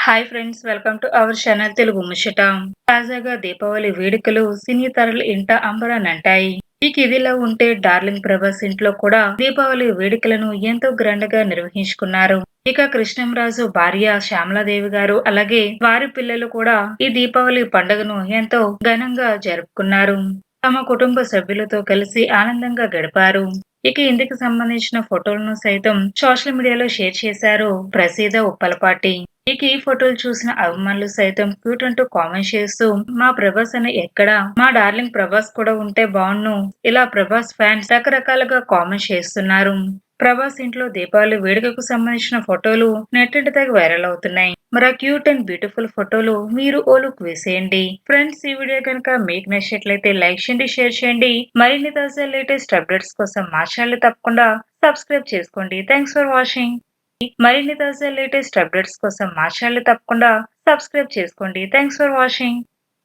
Hi friends welcome to our channel Telugu Muchata తాజాగా దీపావళి వేడుకలు సినీ తరలు ఇంట అంబరానంటాయి ఇక ఇదిలా ఉంటే డార్లింగ్ ప్రభాస్ ఇంట్లో కూడా దీపావళి వేడుకలను ఎంతో గ్రాండ్గా నిర్వహించుకున్నారు. ఇక కృష్ణంరాజు భార్య శ్యామలాదేవి గారు అలాగే వారి పిల్లలు కూడా ఈ దీపావళి పండుగను ఎంతో ఘనంగా జరుపుకున్నారు. తమ కుటుంబ సభ్యులతో కలిసి ఆనందంగా గడిపారు. ఇక ఇందుకు సంబంధించిన ఫోటోలను సైతం సోషల్ మీడియాలో షేర్ చేశారు ప్రసీద ఉప్పలపాటి. ఇక ఈ ఫోటోలు చూసిన అభిమానులు సైతం క్యూట్ అంటూ కామెంట్ చేస్తూ మా ప్రభాస్ అని ఎక్కడ? మా డార్లింగ్ ప్రభాస్ కూడా ఉంటే బాగున్ను. ఇలా ప్రభాస్ ఫ్యాన్స్ రకరకాలుగా కామెంట్ చేస్తున్నారు. ప్రభాస్ ఇంట్లో దీపావళి వేడుకకు సంబంధించిన ఫోటోలు నెట్టింటి తగ్గ వైరల్ అవుతున్నాయి. మరి ఆ క్యూట్ అండ్ బ్యూటిఫుల్ ఫోటోలు మీరు ఓ లుక్ వేసేయండి. ఫ్రెండ్స్ ఈ వీడియో కనుక మీకు నచ్చినట్లయితే లైక్ చేయండి షేర్ చేయండి. మరిన్ని తాజా లేటెస్ట్ అప్డేట్స్ కోసం మా ఛానల్ తప్పకుండా సబ్స్క్రైబ్ చేసుకోండి. థ్యాంక్స్ ఫర్ వాచింగ్ మరిన్ని తాజా లేటెస్ట్ అప్డేట్స్ కోసం మా ఛానల్ తప్పకుండా సబ్స్క్రైబ్ చేసుకోండి. Thanks for watching